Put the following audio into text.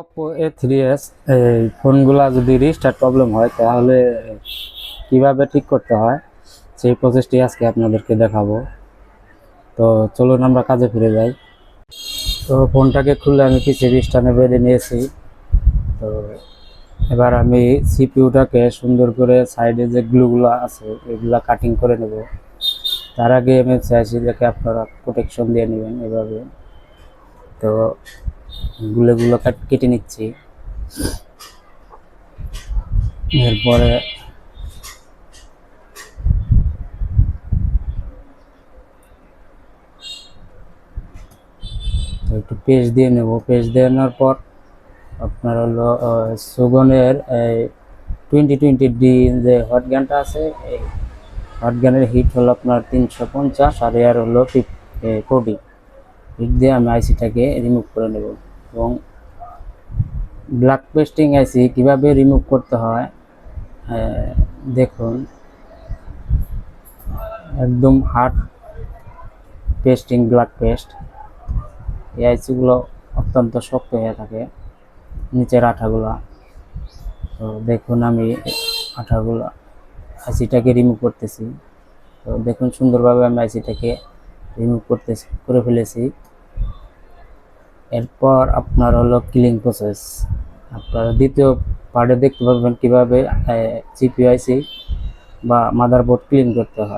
Oppo A three S এই ফোনগুলো যদি রিস্টার্ট প্রবলেম হয়, তাহলে কীভাবে ঠিক করতে হয়? সেই প্রসেসটি আজকে আপনাদেরকে দেখাবো। তো চলুন আমরা কাজে ফিরে যাই। তো ফোনটাকে খুললে আমি পিছিয়ে স্টানে বেঁধে নিয়েছি। তো এবার আমি সিপিউটাকে সুন্দর করে সাইডে যে গ্লুগুলো আছে, এগুলা কাটিং করে নেব। তার আগে আমি চাইছি যাকে আপনারা প্রোটেকশন দিয়ে নেবেন এভাবে। তো গুলোগুলো কাট- কেটে নিচ্ছি। এরপরে একটু পেস্ট দিয়ে নেব। পেস্ট দিয়ে নেওয়ার পর আপনার হলো সুগনের টোয়েন্টি টোয়েন্টি ডি যে হট গানটা আছে, এই হট গানের হিট হলো আপনার তিনশো পঞ্চাশ আর এয়ার হলো ফোর্টি হিট দিয়ে আমি আইসিটাকে রিমুভ করে নেব। এবং ব্ল্যাক পেস্টিং আইসি কীভাবে রিমুভ করতে হয় দেখুন। একদম হার্ড পেস্টিং ব্ল্যাক পেস্ট এই আইসিগুলো অত্যন্ত শক্ত হয়ে থাকে, নিচের আঠাগুলা। তো দেখুন আমি আঠাগুলো আইসিটাকে রিমুভ করতেছি। তো দেখুন সুন্দরভাবে আমি আইসিটাকে রিমুভ করতেছি, করে ফেলেছি। এরপর আপনার হলো ক্লিন প্রসেস আপনার দ্বিতীয় পার্টে দেখতে পাবেন কীভাবে সিপিআইসি বা মাদারবোর্ড ক্লিন করতে হয়।